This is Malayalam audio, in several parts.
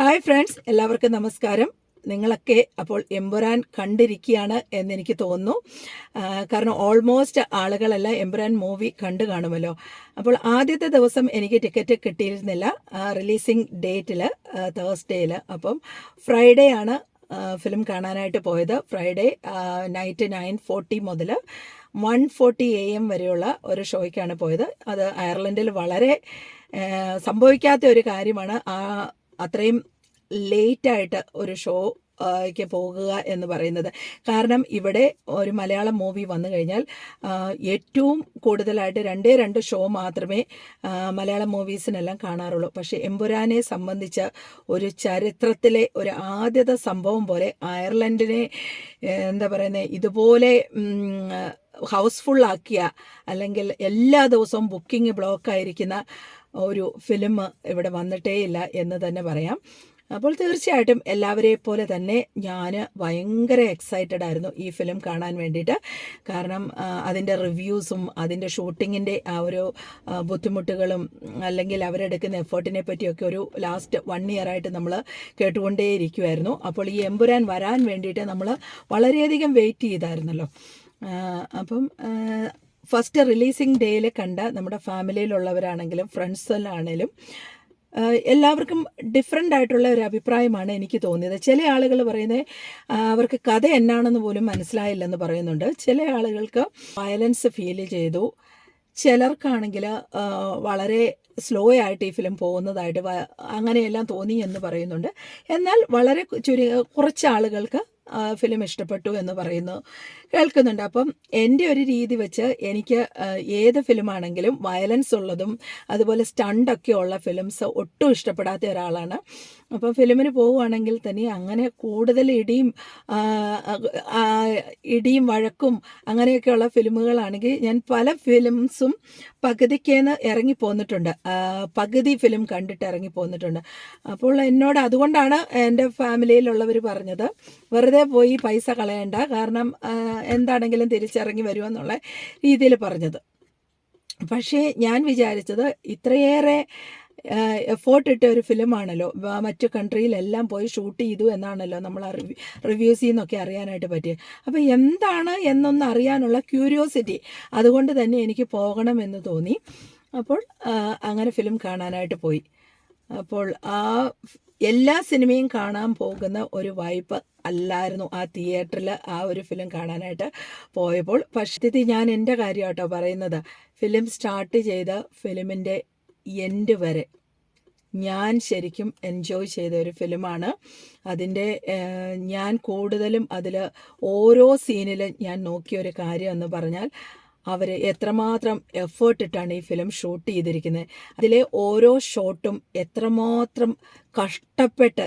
ഹായ് ഫ്രണ്ട്സ് എല്ലാവർക്കും നമസ്കാരം. നിങ്ങളൊക്കെ അപ്പോൾ എംബുരാൻ കണ്ടിരിക്കുകയാണ് എന്നെനിക്ക് തോന്നുന്നു. കാരണം ഓൾമോസ്റ്റ് ആളുകളെല്ലാം എംബുരാൻ മൂവി കണ്ടു കാണുമല്ലോ. അപ്പോൾ ആദ്യത്തെ ദിവസം എനിക്ക് ടിക്കറ്റ് കിട്ടിയിരുന്നില്ല. റിലീസിങ് ഡേറ്റിൽ തേഴ്സ്ഡേയിൽ അപ്പം ഫ്രൈഡേ ആണ് ഫിലിം കാണാനായിട്ട് പോയത്. ഫ്രൈഡേ നൈറ്റ് നയൻ ഫോർട്ടി മുതൽ വൺ ഫോർട്ടി എ എം വരെയുള്ള ഒരു ഷോയ്ക്കാണ് പോയത്. അത് അയർലൻഡിൽ വളരെ സംഭവിക്കാത്ത ഒരു കാര്യമാണ്. ആ അത്രയും ലേറ്റായിട്ട് ഒരു ഷോ ക്ക് പോകുക എന്ന് പറയുന്നത്. കാരണം ഇവിടെ ഒരു മലയാളം മൂവി വന്നു കഴിഞ്ഞാൽ ഏറ്റവും കൂടുതലായിട്ട് രണ്ടേ രണ്ട് ഷോ മാത്രമേ മലയാളം മൂവീസിനെല്ലാം കാണാറുള്ളൂ. പക്ഷേ എമ്പുരാനെ സംബന്ധിച്ച ഒരു ചരിത്രത്തിലെ ഒരു ആദ്യത്തെ സംഭവം പോലെ അയർലൻഡിനെ എന്താ പറയുന്നത് ഇതുപോലെ ഹൗസ്ഫുള്ളാക്കിയ അല്ലെങ്കിൽ എല്ലാ ദിവസവും ബുക്കിംഗ് ബ്ലോക്ക് ആയിരിക്കുന്ന ഒരു ഫിലിം ഇവിടെ വന്നിട്ടേയില്ല എന്ന് തന്നെ പറയാം. അപ്പോൾ തീർച്ചയായിട്ടും എല്ലാവരെ പോലെ തന്നെ ഞാൻ ഭയങ്കര എക്സൈറ്റഡ് ആയിരുന്നു ഈ ഫിലിം കാണാൻ വേണ്ടിയിട്ട്. കാരണം അതിന്റെ റിവ്യൂസും അതിന്റെ ഷൂട്ടിങ്ങിന്റെ ആ ഒരു ബുദ്ധിമുട്ടുകളും അല്ലെങ്കിൽ അവരെടുക്കുന്ന എഫേർട്ടിനെ പറ്റിയൊക്കെ ഒരു ലാസ്റ്റ് വൺ ഇയർ ആയിട്ട് നമ്മൾ കേട്ടുകൊണ്ടേയിരിക്കുമായിരുന്നു അപ്പോൾ ഈ എമ്പുരാൻ വരാൻ വേണ്ടിയിട്ട് നമ്മൾ വളരെയധികം വെയിറ്റ് ചെയ്തായിരുന്നല്ലോ. അപ്പം ഫസ്റ്റ് റിലീസിങ് ഡേയിൽ കണ്ട നമ്മുടെ ഫാമിലിയിലുള്ളവരാണെങ്കിലും ഫ്രണ്ട്സിലാണെങ്കിലും എല്ലാവർക്കും ഡിഫറെന്റ് ആയിട്ടുള്ള ഒരു അഭിപ്രായമാണ് എനിക്ക് തോന്നിയത്. ചില ആളുകൾ പറയുന്നത് അവർക്ക് കഥ എന്നാണെന്ന് പോലും മനസ്സിലായില്ലെന്ന് പറയുന്നുണ്ട്. ചില ആളുകൾക്ക് വയലൻസ് ഫീൽ ചെയ്തു. ചിലർക്കാണെങ്കിൽ വളരെ സ്ലോ ആയിട്ട് ഈ ഫിലിം പോകുന്നതായിട്ട് അങ്ങനെയെല്ലാം തോന്നി എന്ന് പറയുന്നുണ്ട്. എന്നാൽ വളരെ ചുരു കുറച്ച് ആളുകൾക്ക് ഫിലിം ഇഷ്ടപ്പെട്ടു എന്ന് പറയുന്നു. കേൾക്കുന്നുണ്ട്. അപ്പം എന്റെ ഒരു രീതി വെച്ച് എനിക്ക് ഏത് ഫിലിമാണെങ്കിലും വയലൻസ് ഉള്ളതും അതുപോലെ സ്റ്റണ്ടൊക്കെ ഉള്ള ഫിലിംസ് ഒട്ടും ഇഷ്ടപ്പെടാത്ത ഒരാളാണ്. അപ്പം ഫിലിമിന് പോവുകയാണെങ്കിൽ തന്നെ അങ്ങനെ കൂടുതൽ ഇടിയും ഇടിയും വഴക്കും അങ്ങനെയൊക്കെയുള്ള ഫിലിമുകളാണെങ്കിൽ ഞാൻ പല ഫിലിംസും പകുതിക്കേന്ന് ഇറങ്ങി പോന്നിട്ടുണ്ട്. പകുതി ഫിലിം കണ്ടിട്ട് ഇറങ്ങി പോന്നിട്ടുണ്ട്. അപ്പോൾ എന്നോട് അതുകൊണ്ടാണ് എന്റെ ഫാമിലിയിലുള്ളവർ പറഞ്ഞത് വെറുതെ പോയി പൈസ കളയണ്ട കാരണം എന്താണെങ്കിലും തിരിച്ചിറങ്ങി വരുമെന്നുള്ള രീതിയിൽ പറഞ്ഞത്. പക്ഷേ ഞാൻ വിചാരിച്ചത് ഇത്രയേറെ എഫേർട്ട് ഒരു ഫിലിമാണല്ലോ മറ്റു കൺട്രിയിലെല്ലാം പോയി ഷൂട്ട് ചെയ്തു എന്നാണല്ലോ നമ്മൾ റിവ്യൂസ് റിവ്യൂ റിവ്യൂസിൽ നിന്നൊക്കെ അറിയാനായിട്ട് പറ്റിയത് അപ്പോൾ എന്താണ് എന്നൊന്ന് അറിയാനുള്ള ക്യൂരിയോസിറ്റി അതുകൊണ്ട് തന്നെ എനിക്ക് പോകണമെന്ന് തോന്നി. അപ്പോൾ അങ്ങനെ ഫിലിം കാണാനായിട്ട് പോയി. അപ്പോൾ ആ എല്ലാ സിനിമയും കാണാൻ പോകുന്ന ഒരു വൈബ് അല്ലായിരുന്നു ആ തിയേറ്ററിൽ ആ ഒരു ഫിലിം കാണാനായിട്ട് പോയപ്പോൾ. പക്ഷേ ഞാൻ എന്റെ കാര്യമാട്ടോ പറയുന്നത്. ഫിലിം സ്റ്റാർട്ട് ചെയ്ത ഫിലിമിന്റെ എൻഡ് വരെ. ഞാൻ ശരിക്കും എൻജോയ് ചെയ്ത ഒരു ഫിലിമാണ് അതിന്റെ ഞാൻ കൂടുതലും അതിൽ ഓരോ സീനിലും ഞാൻ നോക്കിയ ഒരു കാര്യം എന്ന് പറഞ്ഞാൽ അവർ എത്രമാത്രം എഫേർട്ട് ഇട്ടാണ് ഈ ഫിലിം ഷൂട്ട് ചെയ്തിരിക്കുന്നത്. അതിലെ ഓരോ ഷോട്ടും എത്രമാത്രം കഷ്ടപ്പെട്ട്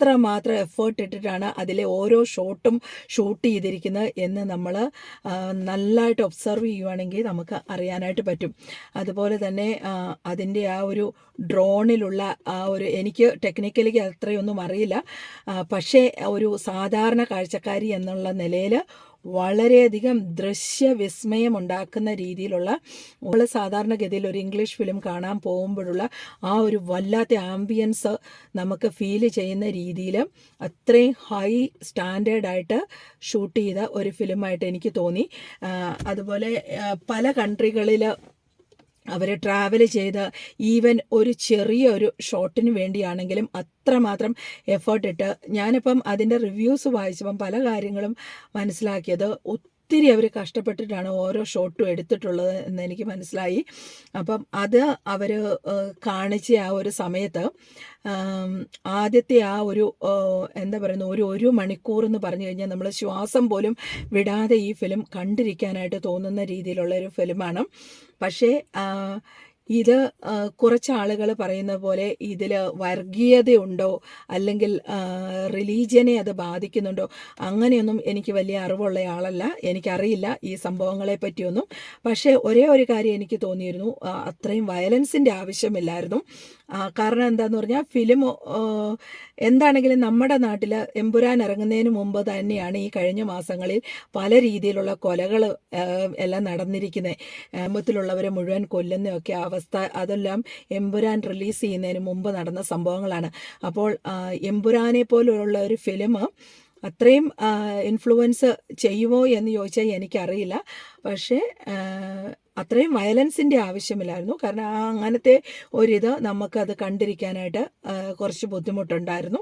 എത്രമാത്രം എഫേർട്ട് ഇട്ടിട്ടാണ് അതിലെ ഓരോ ഷോട്ടും ഷൂട്ട് ചെയ്തിരിക്കുന്നത് എന്ന് നമ്മൾ നല്ലതായിട്ട് ഒബ്സർവ് ചെയ്യുവാണെങ്കിൽ നമുക്ക് അറിയാനായിട്ട് പറ്റും. അതുപോലെ തന്നെ അതിന്റെ ആ ഒരു ഡ്രോണിലുള്ള ആ ഒരു എനിക്ക് ടെക്നിക്കലി അത്രയൊന്നും അറിയില്ല. പക്ഷേ ഒരു സാധാരണ കാഴ്ചക്കാരി എന്നുള്ള നിലയിൽ വളരെയധികം ഉണ്ടാക്കുന്ന രീതിയിലുള്ള നമ്മൾ സാധാരണഗതിയിൽ ഒരു ഇംഗ്ലീഷ് ഫിലിം കാണാൻ പോകുമ്പോഴുള്ള ആ ഒരു വല്ലാത്ത ആംബിയൻസ് നമുക്ക് ഫീൽ ചെയ്യുന്ന രീതിയിൽ അത്രയും ഹൈ സ്റ്റാൻഡേർഡായിട്ട് ഷൂട്ട് ചെയ്ത ഒരു ഫിലിമായിട്ട് എനിക്ക് തോന്നി. അതുപോലെ പല കൺട്രികളിൽ അവർ ട്രാവൽ ചെയ്ത് ഈവൻ ഒരു ചെറിയ ഒരു ഷോട്ടിന് വേണ്ടിയാണെങ്കിലും അത്രമാത്രം എഫേർട്ട് ഇട്ട് ഞാനിപ്പം അതിന്റെ റിവ്യൂസ് വായിച്ചപ്പം പല കാര്യങ്ങളും മനസ്സിലാക്കിയത് ഒത്തിരി അവർ കഷ്ടപ്പെട്ടിട്ടാണ് ഓരോ ഷോട്ടും എടുത്തിട്ടുള്ളത് എന്ന് എനിക്ക് മനസ്സിലായി. അപ്പം അത് അവർ കാണിച്ച ആ ഒരു സമയത്ത് ആദ്യത്തെ ആ ഒരു എന്താ പറയുന്ന ഒരു ഒരു മണിക്കൂർ എന്ന് പറഞ്ഞു കഴിഞ്ഞാൽ നമ്മൾ ശ്വാസം പോലും വിടാതെ ഈ ഫിലിം കണ്ടിരിക്കാനായിട്ട് തോന്നുന്ന രീതിയിലുള്ള ഒരു ഫിലിമാണ് പക്ഷേ ഇത് കുറച്ച് ആളുകൾ പറയുന്ന പോലെ ഇതിൽ വർഗീയതയുണ്ടോ? അല്ലെങ്കിൽ റിലീജിയനെ അത് ബാധിക്കുന്നുണ്ടോ? അങ്ങനെയൊന്നും എനിക്ക് വലിയ അറിവുള്ള ആളല്ല. എനിക്കറിയില്ല ഈ സംഭവങ്ങളെ പറ്റിയൊന്നും. പക്ഷേ ഒരേ ഒരു കാര്യം എനിക്ക് തോന്നിയിരുന്നു. അത്രയും വയലൻസിന്റെ ആവശ്യമില്ലായിരുന്നു. കാരണം എന്താന്ന് പറഞ്ഞാൽ ഫിലിം എന്താണെങ്കിലും നമ്മുടെ നാട്ടിൽ എമ്പുരാൻ ഇറങ്ങുന്നതിന് മുമ്പ് തന്നെയാണ് ഈ കഴിഞ്ഞ മാസങ്ങളിൽ പല രീതിയിലുള്ള കൊലകൾ എല്ലാം നടന്നിരിക്കുന്നത് കുടുംബത്തിലുള്ളവരെ മുഴുവൻ കൊല്ലുന്നൊക്കെ അവസ്ഥ അതെല്ലാം എമ്പുരാൻ റിലീസ് ചെയ്യുന്നതിന് മുമ്പ് നടന്ന സംഭവങ്ങളാണ്. അപ്പോൾ എമ്പുരാനെ പോലുള്ള ഒരു ഫിലിം അത്രയും ഇൻഫ്ലുവൻസ് ചെയ്യുമോ എന്ന് ചോദിച്ചാൽ എനിക്കറിയില്ല. പക്ഷേ അത്രയും വയലൻസിന്റെ ആവശ്യമില്ലായിരുന്നു. കാരണം ആ അങ്ങനത്തെ ഒരിത് നമുക്കത് കണ്ടിരിക്കാനായിട്ട് കുറച്ച് ബുദ്ധിമുട്ടുണ്ടായിരുന്നു.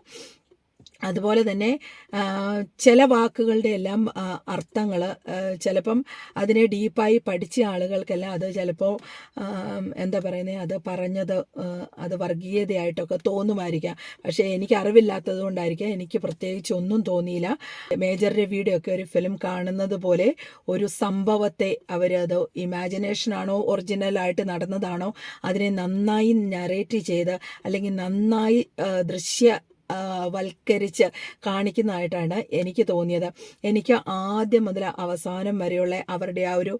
അതുപോലെ തന്നെ ചില വാക്കുകളുടെ എല്ലാം അർത്ഥങ്ങൾ ചിലപ്പം അതിനെ ഡീപ്പായി പഠിച്ച ആളുകൾക്കെല്ലാം അത് ചിലപ്പോൾ എന്താ പറയുന്നത് അത് പറഞ്ഞത് അത് വർഗീയതയായിട്ടൊക്കെ തോന്നുമായിരിക്കാം. പക്ഷേ എനിക്ക് അറിവില്ലാത്തത് കൊണ്ടായിരിക്കാം. എനിക്ക് പ്രത്യേകിച്ച് ഒന്നും തോന്നിയില്ല. മേജർ രവിയുടെ ഒക്കെ ഒരു ഫിലിം കാണുന്നത് പോലെ ഒരു സംഭവത്തെ അവരത് ഇമാജിനേഷനാണോ ഒറിജിനലായിട്ട് നടന്നതാണോ അതിനെ നന്നായി നറേറ്റ് ചെയ്ത് അല്ലെങ്കിൽ നന്നായി ദൃശ്യ വൽക്കരിച്ച് കാണിക്കുന്നതായിട്ടാണ് എനിക്ക് തോന്നിയത്. എനിക്ക് ആദ്യം മുതൽ അവസാനം വരെയുള്ള അവരുടെ ആ ഒരു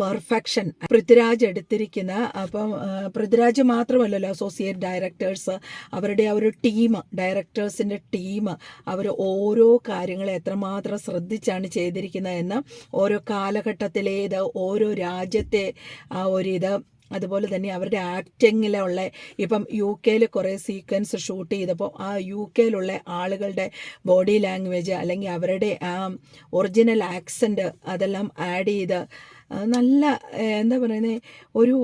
പെർഫെക്ഷൻ പൃഥ്വിരാജ് എടുത്തിരിക്കുന്ന അപ്പം പൃഥ്വിരാജ് മാത്രമല്ലല്ലോ അസോസിയേറ്റ് ഡയറക്ടേഴ്സ് അവരുടെ ആ ഒരു ടീം ഡയറക്ടേഴ്സിന്റെ ടീം അവർ ഓരോ കാര്യങ്ങളെ എത്രമാത്രം ശ്രദ്ധിച്ചാണ് ചെയ്തിരിക്കുന്നത് എന്ന് ഓരോ കാലഘട്ടത്തിലേത് ഓരോ രാജ്യത്തെ ആ ഒരു ഇത് അതുപോലെ തന്നെ അവരുടെ ആക്ടിങ്ങിലുള്ള ഇപ്പം യു കെയിൽ കുറേ സീക്വൻസ് ഷൂട്ട് ചെയ്തപ്പോൾ ആ യു കെയിലുള്ള ആളുകളുടെ ബോഡി ലാംഗ്വേജ് അല്ലെങ്കിൽ അവരുടെ ആ ഒറിജിനൽ ആക്സെന്റ് അതെല്ലാം ആഡ് ചെയ്ത് നല്ല എന്താ പറയുന്നത് ഒരു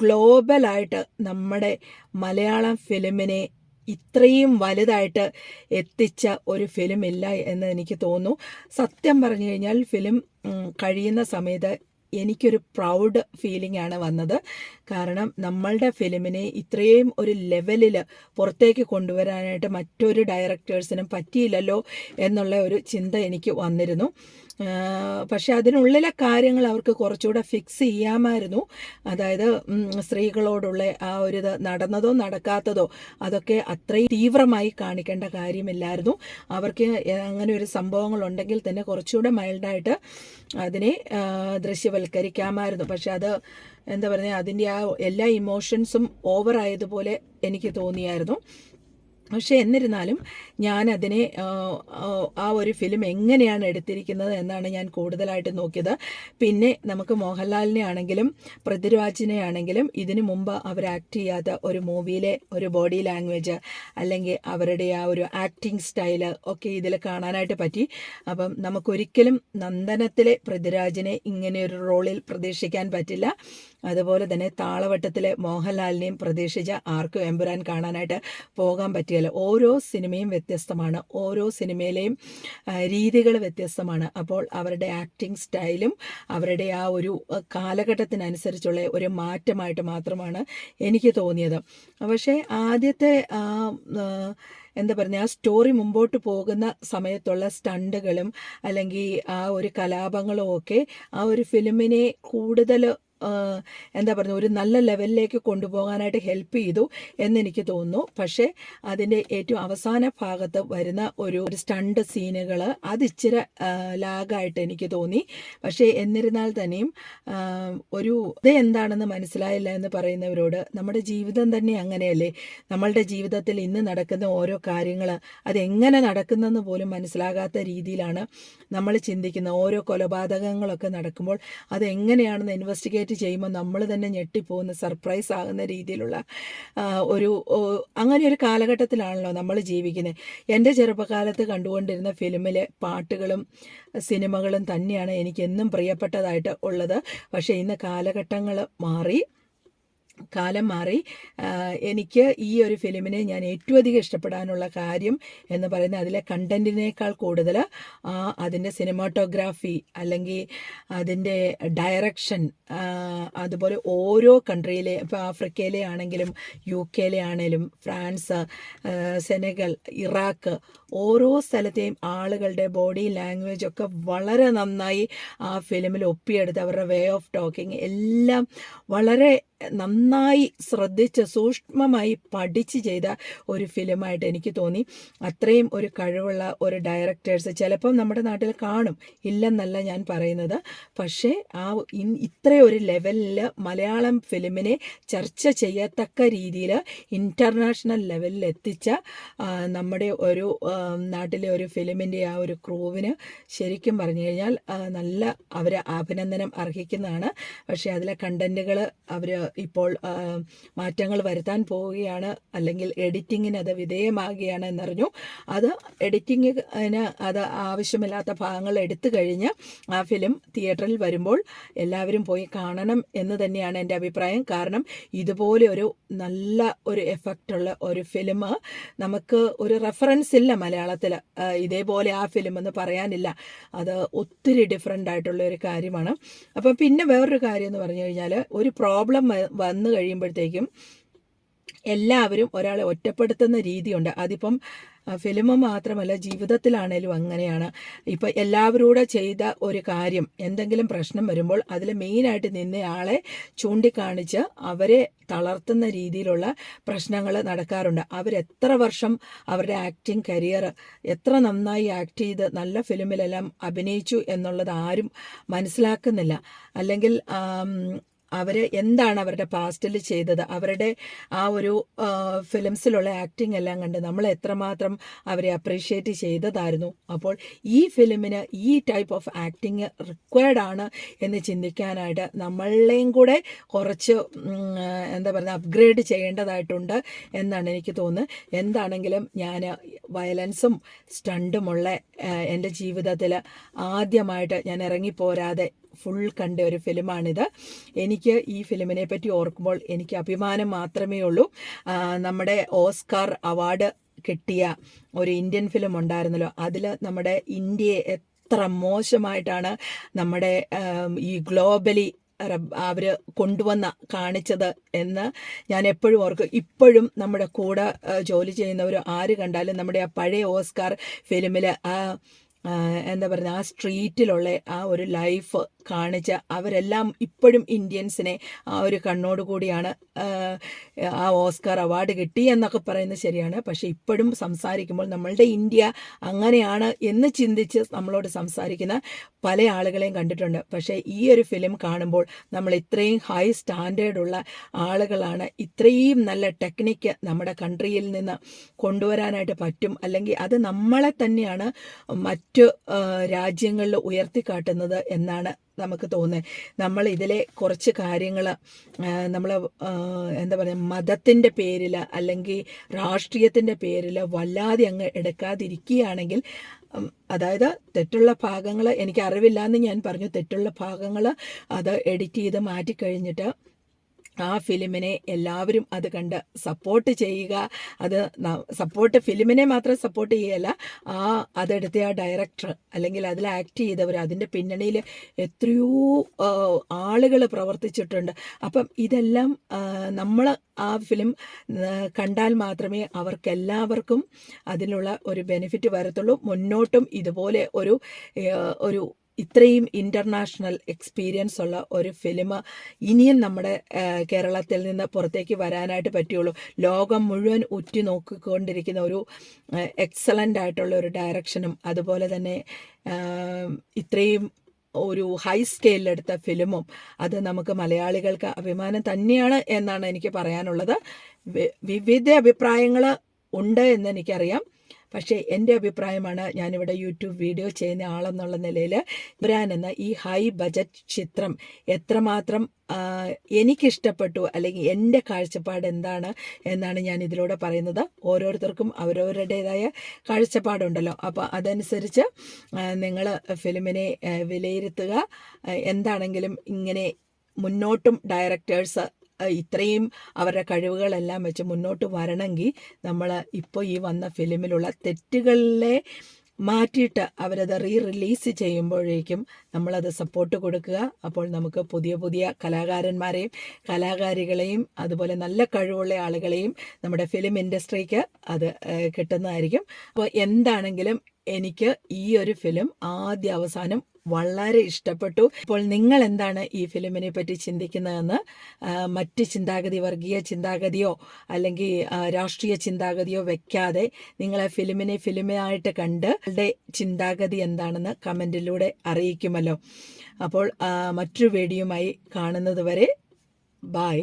ഗ്ലോബലായിട്ട് നമ്മുടെ മലയാളം ഫിലിമിനെ ഇത്രയും വലുതായിട്ട് എത്തിച്ച ഒരു ഫിലിം ഇല്ല എന്ന് എനിക്ക് തോന്നുന്നു. സത്യം പറഞ്ഞു കഴിഞ്ഞാൽ ഫിലിം കഴിയുന്ന സമയത്ത് എനിക്കൊരു പ്രൗഡ് ഫീലിംഗ് ആണ് വന്നത്. കാരണം നമ്മളുടെ ഫിലിമിനെ ഇത്രയും ഒരു ലെവലിൽ പുറത്തേക്ക് കൊണ്ടുവരാനായിട്ട് മറ്റൊരു ഡയറക്ടേഴ്സിനും പറ്റിയില്ലല്ലോ എന്നുള്ള ഒരു ചിന്ത എനിക്ക് വന്നിരുന്നു. പക്ഷെ അതിനുള്ളിലെ കാര്യങ്ങൾ അവർക്ക് കുറച്ചുകൂടെ ഫിക്സ് ചെയ്യാമായിരുന്നു. അതായത് സ്ത്രീകളോടുള്ള ആ ഒരു നടന്നതോ നടക്കാത്തതോ അതൊക്കെ അത്രയും തീവ്രമായി കാണിക്കേണ്ട കാര്യമില്ലായിരുന്നു. അവർക്ക് അങ്ങനെ ഒരു സംഭവങ്ങൾ ഉണ്ടെങ്കിൽ തന്നെ കുറച്ചുകൂടെ മൈൽഡായിട്ട് അതിനെ ദൃശ്യവൽക്കരിക്കാമായിരുന്നു. പക്ഷെ അത് എന്താ പറയുക അതിന്റെ ആ എല്ലാ ഇമോഷൻസും ഓവറായതുപോലെ എനിക്ക് തോന്നിയായിരുന്നു. പക്ഷേ എന്നിരുന്നാലും ഞാൻ അതിനെ ആ, ഒരു ഫിലിം എങ്ങനെയാണ് എടുത്തിരിക്കുന്നത് എന്നാണ് ഞാൻ കൂടുതലായിട്ട് നോക്കിയത്. പിന്നെ നമുക്ക് മോഹൻലാലിനെ ആണെങ്കിലും പൃഥ്വിരാജിനെ ആണെങ്കിലും ഇതിനു മുമ്പ് അവർ ആക്ട് ചെയ്യാത്ത ഒരു മൂവിയിലെ ഒരു ബോഡി ലാംഗ്വേജ് അല്ലെങ്കിൽ അവരുടെ ആ ഒരു ആക്ടിങ് സ്റ്റൈൽ ഒക്കെ ഇതിൽ കാണാനായിട്ട് പറ്റി. അപ്പം നമുക്കൊരിക്കലും നന്ദനത്തിലെ പൃഥ്വിരാജിനെ ഇങ്ങനെ ഒരു റോളിൽ പ്രതീക്ഷിക്കാൻ പറ്റില്ല. അതുപോലെ തന്നെ താളവട്ടത്തിലെ മോഹൻലാലിനെയും പ്രതീക്ഷിച്ച ആർക്കും എമ്പുരാൻ കാണാനായിട്ട് പോകാൻ പറ്റിയല്ല. ഓരോ സിനിമയും വ്യത്യസ്തമാണ്. ഓരോ സിനിമയിലെയും രീതികൾ വ്യത്യസ്തമാണ്. അപ്പോൾ അവരുടെ ആക്ടിങ് സ്റ്റൈലും അവരുടെ ആ ഒരു കാലഘട്ടത്തിനനുസരിച്ചുള്ള ഒരു മാറ്റമായിട്ട് മാത്രമാണ് എനിക്ക് തോന്നിയത്. പക്ഷേ ആദ്യത്തെ എന്താ പറയുക ആ സ്റ്റോറി മുമ്പോട്ട് പോകുന്ന സമയത്തുള്ള സ്റ്റണ്ടുകളും അല്ലെങ്കിൽ ആ ഒരു കലാപങ്ങളും ഒക്കെ ആ ഒരു ഫിലിമിനെ കൂടുതൽ എന്താ പറയുക ഒരു നല്ല ലെവലിലേക്ക് കൊണ്ടുപോകാനായിട്ട് ഹെൽപ്പ് ചെയ്തു എന്നെനിക്ക് തോന്നുന്നു. പക്ഷേ അതിന്റെ ഏറ്റവും അവസാന ഭാഗത്ത് വരുന്ന ഒരു സ്റ്റണ്ട് സീനുകൾ അത് ഇച്ചിരി ലാഗായിട്ട് എനിക്ക് തോന്നി. പക്ഷേ എന്നിരുന്നാൽ തന്നെയും ഒരു ഇത് എന്താണെന്ന് മനസ്സിലായില്ല എന്ന് പറയുന്നവരോട് നമ്മുടെ ജീവിതം തന്നെ അങ്ങനെയല്ലേ? നമ്മളുടെ ജീവിതത്തിൽ ഇന്ന് നടക്കുന്ന ഓരോ കാര്യങ്ങൾ അതെങ്ങനെ നടക്കുന്നെന്ന് പോലും മനസ്സിലാകാത്ത രീതിയിലാണ് നമ്മൾ ചിന്തിക്കുന്ന ഓരോ കൊലപാതകങ്ങളൊക്കെ നടക്കുമ്പോൾ അതെങ്ങനെയാണെന്ന് ഇൻവെസ്റ്റിഗേറ്റ് ചെയ്യുമ്പോൾ നമ്മൾ തന്നെ ഞെട്ടിപ്പോകുന്ന സർപ്രൈസ് ആകുന്ന രീതിയിലുള്ള ഒരു അങ്ങനെ ഒരു കാലഘട്ടത്തിലാണല്ലോ നമ്മൾ ജീവിക്കുന്നത് എന്റെ ചെറുപ്പകാലത്ത് കണ്ടുകൊണ്ടിരുന്ന ഫിലിമിലെ പാട്ടുകളും സിനിമകളും തന്നെയാണ് എനിക്കെന്നും പ്രിയപ്പെട്ടതായിട്ട് ഉള്ളത്. പക്ഷേ ഇന്ന് കാലഘട്ടങ്ങൾ മാറി. കാലം മാറി എനിക്ക് ഈ ഒരു ഫിലിമിനെ ഞാൻ ഏറ്റവും അധികം ഇഷ്ടപ്പെടാനുള്ള കാര്യം എന്ന് പറയുന്നത് അതിലെ കണ്ടന്റിനേക്കാൾ കൂടുതൽ അതിന്റെ സിനിമാറ്റോഗ്രാഫി അല്ലെങ്കിൽ അതിന്റെ ഡയറക്ഷൻ അതുപോലെ ഓരോ കൺട്രിയിലെ ഇപ്പോൾ ആഫ്രിക്കയിലെ ആണെങ്കിലും യു കെയിലെ ആണെങ്കിലും ഫ്രാൻസ് സെനഗൽ ഇറാഖ് ഓരോ സ്ഥലത്തെയും ആളുകളുടെ ബോഡി ലാംഗ്വേജ് ഒക്കെ വളരെ നന്നായി ആ ഫിലിമിൽ ഒപ്പിയെടുത്ത് അവരുടെ വേ ഓഫ് ടോക്കിംഗ് എല്ലാം വളരെ നന്നായി ശ്രദ്ധിച്ച് സൂക്ഷ്മമായി പഠിച്ച് ചെയ്ത ഒരു ഫിലിമായിട്ട് എനിക്ക് തോന്നി. അത്രയും ഒരു കഴിവുള്ള ഒരു ഡയറക്ടേഴ്സ് ചിലപ്പം നമ്മുടെ നാട്ടിൽ കാണും. ഇല്ലെന്നല്ല ഞാൻ പറയുന്നത്. പക്ഷേ ആ ഇത്രയൊരു ലെവലിൽ മലയാളം ഫിലിമിനെ ചർച്ച ചെയ്യത്തക്ക രീതിയിൽ ഇന്റർനാഷണൽ ലെവലിൽ എത്തിച്ച നമ്മുടെ ഒരു നാട്ടിലെ ഒരു ഫിലിമിന്റെ ആ ഒരു ക്രൂവിന് ശരിക്കും പറഞ്ഞു കഴിഞ്ഞാൽ നല്ല അവർ അഭിനന്ദനം അർഹിക്കുന്നതാണ്. പക്ഷേ അതിലെ കണ്ടന്റുകൾ അവർ ഇപ്പോൾ മാറ്റങ്ങൾ വരുത്താൻ പോവുകയാണ്. അല്ലെങ്കിൽ എഡിറ്റിങ്ങിന് അത് വിധേയമാകുകയാണ് എന്നറിഞ്ഞു. അത് എഡിറ്റിങ്ങിന് അത് ആവശ്യമില്ലാത്ത ഭാഗങ്ങൾ എടുത്തു കഴിഞ്ഞ് ആ ഫിലിം തിയേറ്ററിൽ വരുമ്പോൾ എല്ലാവരും പോയി കാണണം എന്ന് തന്നെയാണ് എന്റെ അഭിപ്രായം. കാരണം ഇതുപോലെ ഒരു നല്ല ഒരു എഫക്റ്റുള്ള ഒരു ഫിലിം നമുക്ക് ഒരു റെഫറൻസ് ഇല്ല മലയാളത്തിൽ ഇതേപോലെ ആ ഫിലിം എന്ന് പറയാനില്ല. അത് ഒത്തിരി ഡിഫറെന്റ് ആയിട്ടുള്ള ഒരു കാര്യമാണ്. അപ്പം പിന്നെ വേറൊരു കാര്യം എന്ന് പറഞ്ഞു കഴിഞ്ഞാൽ ഒരു പ്രോബ്ലം വന്നു കഴിയുമ്പോഴത്തേക്കും എല്ലാവരും ഒരാളെ ഒറ്റപ്പെടുത്തുന്ന രീതിയുണ്ട്. അതിപ്പം ഫിലിം മാത്രമല്ല ജീവിതത്തിലാണേലും അങ്ങനെയാണ്. ഇപ്പം എല്ലാവരോടും ചെയ്ത ഒരു കാര്യം എന്തെങ്കിലും പ്രശ്നം വരുമ്പോൾ അതിൽ മെയിനായിട്ട് നിന്നയാളെ ചൂണ്ടിക്കാണിച്ച് അവരെ തളർത്തുന്ന രീതിയിലുള്ള പ്രശ്നങ്ങൾ നടക്കാറുണ്ട്. അവരെത്ര വർഷം അവരുടെ ആക്ടിങ് കരിയർ എത്ര നന്നായി ആക്ട് ചെയ്ത് നല്ല ഫിലിമിലെല്ലാം അഭിനയിച്ചു എന്നുള്ളത് ആരും മനസ്സിലാക്കുന്നില്ല. അല്ലെങ്കിൽ ആം, അവർ എന്താണ് അവരുടെ പാസ്റ്റിൽ ചെയ്തത്? അവരുടെ ആ ഒരു ഫിലിംസിലുള്ള ആക്ടിങ് എല്ലാം കണ്ട് നമ്മൾ എത്രമാത്രം അവരെ അപ്രീഷിയേറ്റ് ചെയ്തതായിരുന്നു. അപ്പോൾ ഈ ഫിലിമിന് ഈ ടൈപ്പ് ഓഫ് ആക്ടിങ് റിക്വയർഡ് ആണ് എന്ന് ചിന്തിക്കാനായിട്ട് നമ്മളെയും കൂടെ കുറച്ച് എന്താ പറയുക അപ്ഗ്രേഡ് ചെയ്യേണ്ടതായിട്ടുണ്ട് എന്നാണ് എനിക്ക് തോന്നുന്നത്. എന്താണെങ്കിലും ഞാൻ വയലൻസും സ്റ്റണ്ടുമുള്ള എന്റെ ജീവിതത്തിൽ ആദ്യമായിട്ട് ഞാൻ ഇറങ്ങിപ്പോരാതെ ഫുൾ കണ്ട ഒരു ഫിലിമാണിത്. എനിക്ക് ഈ ഫിലിമിനെ പറ്റി ഓർക്കുമ്പോൾ എനിക്ക് അഭിമാനം മാത്രമേ ഉള്ളൂ. നമ്മുടെ ഓസ്കാർ അവാർഡ് കിട്ടിയ ഒരു ഇന്ത്യൻ ഫിലിം ഉണ്ടായിരുന്നല്ലോ. അതിൽ നമ്മുടെ ഇന്ത്യയെ എത്ര മോശമായിട്ടാണ് നമ്മുടെ ഈ ഗ്ലോബലി അവർ കൊണ്ടുവന്ന കാണിച്ചത് എന്ന് ഞാൻ എപ്പോഴും ഓർക്കും. ഇപ്പോഴും നമ്മുടെ കൂടെ ജോലി ചെയ്യുന്നവർ ആര് കണ്ടാലും നമ്മുടെ ആ പഴയ ഓസ്കാർ ഫിലിമിൽ ആ, എന്താ പറയുക ആ സ്ട്രീറ്റിലുള്ള ആ ഒരു ലൈഫ് കാണിച്ച അവരെല്ലാം ഇപ്പോഴും ഇന്ത്യൻസിനെ ആ ഒരു കണ്ണോട് കൂടിയാണ് ആ, ഓസ്കാർ അവാർഡ് കിട്ടി എന്നൊക്കെ പറയുന്നത് ശരിയാണ്. പക്ഷെ ഇപ്പോഴും സംസാരിക്കുമ്പോൾ നമ്മളുടെ ഇന്ത്യ അങ്ങനെയാണ് എന്ന് ചിന്തിച്ച് നമ്മളോട് സംസാരിക്കുന്ന പല ആളുകളെയും കണ്ടിട്ടുണ്ട്. പക്ഷേ ഈ ഒരു ഫിലിം കാണുമ്പോൾ നമ്മൾ ഇത്രയും ഹൈ സ്റ്റാൻഡേർഡുള്ള ആളുകളാണ് ഇത്രയും നല്ല ടെക്നിക്ക് നമ്മുടെ കൺട്രിയിൽ നിന്ന് കൊണ്ടുവരാനായിട്ട് പറ്റും. അല്ലെങ്കിൽ അത് നമ്മളെ തന്നെയാണ് മറ്റു രാജ്യങ്ങളിൽ ഉയർത്തിക്കാട്ടുന്നത് എന്നാണ് നമുക്ക് തോന്നുന്നത് നമ്മൾ ഇതിലെ കുറച്ച് കാര്യങ്ങൾ നമ്മൾ എന്താ പറയുക മതത്തിന്റെ പേരിൽ അല്ലെങ്കിൽ രാഷ്ട്രീയത്തിന്റെ പേരിൽ വല്ലാതെ അങ്ങ് എടുക്കാതിരിക്കുകയാണെങ്കിൽ അതായത് തെറ്റുള്ള ഭാഗങ്ങൾ എനിക്ക് അറിവില്ല എന്ന് ഞാൻ പറഞ്ഞു തെറ്റുള്ള ഭാഗങ്ങൾ അത് എഡിറ്റ് ചെയ്ത് മാറ്റിക്കഴിഞ്ഞിട്ട് ആ ഫിലിമിനെ എല്ലാവരും അത് കണ്ട് സപ്പോർട്ട് ചെയ്യുക. അത് സപ്പോർട്ട് ഫിലിമിനെ മാത്രം സപ്പോർട്ട് ചെയ്യല്ല ആ അതെടുത്ത ആ ഡയറക്ടർ അല്ലെങ്കിൽ അതിൽ ആക്ട് ചെയ്തവർ അതിന്റെ പിന്നണിയിൽ എത്രയോ ആളുകൾ പ്രവർത്തിച്ചിട്ടുണ്ട്. അപ്പം ഇതെല്ലാം നമ്മൾ ആ ഫിലിം കണ്ടാൽ മാത്രമേ അവർക്കെല്ലാവർക്കും അതിനുള്ള ഒരു ബെനിഫിറ്റ് വരത്തുള്ളൂ. മുന്നോട്ടും ഇതുപോലെ ഒരു ഒരു ഇത്രയും ഇന്റർനാഷണൽ എക്സ്പീരിയൻസ് ഉള്ള ഒരു ഫിലിം ഇനിയും നമ്മുടെ കേരളത്തിൽ നിന്ന് പുറത്തേക്ക് വരാനായിട്ട് പറ്റുള്ളൂ. ലോകം മുഴുവൻ ഉറ്റി നോക്കിക്കൊണ്ടിരിക്കുന്ന ഒരു എക്സലന്റ് ആയിട്ടുള്ള ഒരു ഡയറക്ഷനും അതുപോലെ തന്നെ ഇത്രയും ഒരു ഹൈ സ്കെയിലെടുത്ത ഫിലിമും അത് നമുക്ക് മലയാളികൾക്ക് അഭിമാനം തന്നെയാണ് എന്നാണ് എനിക്ക് പറയാനുള്ളത്. വിവിധ അഭിപ്രായങ്ങൾ ഉണ്ട് എന്ന് എനിക്കറിയാം. പക്ഷേ എന്റെ അഭിപ്രായമാണ് ഞാനിവിടെ യൂട്യൂബ് വീഡിയോ ചെയ്യുന്ന ആളെന്നുള്ള നിലയിൽ ഇബ്രാൻ എന്ന ഈ ഹൈ ബജറ്റ് ചിത്രം എത്രമാത്രം എനിക്കിഷ്ടപ്പെട്ടു അല്ലെങ്കിൽ എന്റെ കാഴ്ചപ്പാട് എന്താണ് എന്നാണ് ഞാൻ ഇതിലൂടെ പറയുന്നത്. ഓരോരുത്തർക്കും അവരവരുടേതായ കാഴ്ചപ്പാടുണ്ടല്ലോ. അപ്പോൾ അതനുസരിച്ച് നിങ്ങൾ ഫിലിമിനെ വിലയിരുത്തുക. എന്താണെങ്കിലും ഇങ്ങനെ മുന്നോട്ടും ഡയറക്ടേഴ്സ് ഇത്രയും അവരുടെ കഴിവുകളെല്ലാം വെച്ച് മുന്നോട്ട് വരണമെങ്കിൽ നമ്മൾ ഇപ്പോൾ ഈ വന്ന ഫിലിമിലുള്ള തെറ്റുകളിലെ മാറ്റിയിട്ട് അവരത് റീ റിലീസ് ചെയ്യുമ്പോഴേക്കും നമ്മളത് സപ്പോർട്ട് കൊടുക്കുക. അപ്പോൾ നമുക്ക് പുതിയ പുതിയ കലാകാരന്മാരെയും കലാകാരികളെയും അതുപോലെ നല്ല കഴിവുള്ള ആളുകളെയും നമ്മുടെ ഫിലിം ഇൻഡസ്ട്രിക്ക് അത് കിട്ടുന്നതായിരിക്കും. അപ്പോൾ എന്താണെങ്കിലും എനിക്ക് ഈ ഒരു ഫിലിം ആദ്യ അവസാനം വളരെ ഇഷ്ടപ്പെട്ടു. ഇപ്പോൾ നിങ്ങൾ എന്താണ് ഈ ഫിലിമിനെ പറ്റി ചിന്തിക്കുന്നതെന്ന് മറ്റ് ചിന്താഗതി വർഗീയ ചിന്താഗതിയോ അല്ലെങ്കിൽ രാഷ്ട്രീയ ചിന്താഗതിയോ വെക്കാതെ നിങ്ങളെ ഫിലിമിനെ ഫിലിമായിട്ട് കണ്ട് ചിന്താഗതി എന്താണെന്ന് കമന്റിലൂടെ അറിയിക്കുമല്ലോ. അപ്പോൾ മറ്റൊരു വീഡിയോയുമായി കാണുന്നത് വരെ ബായ്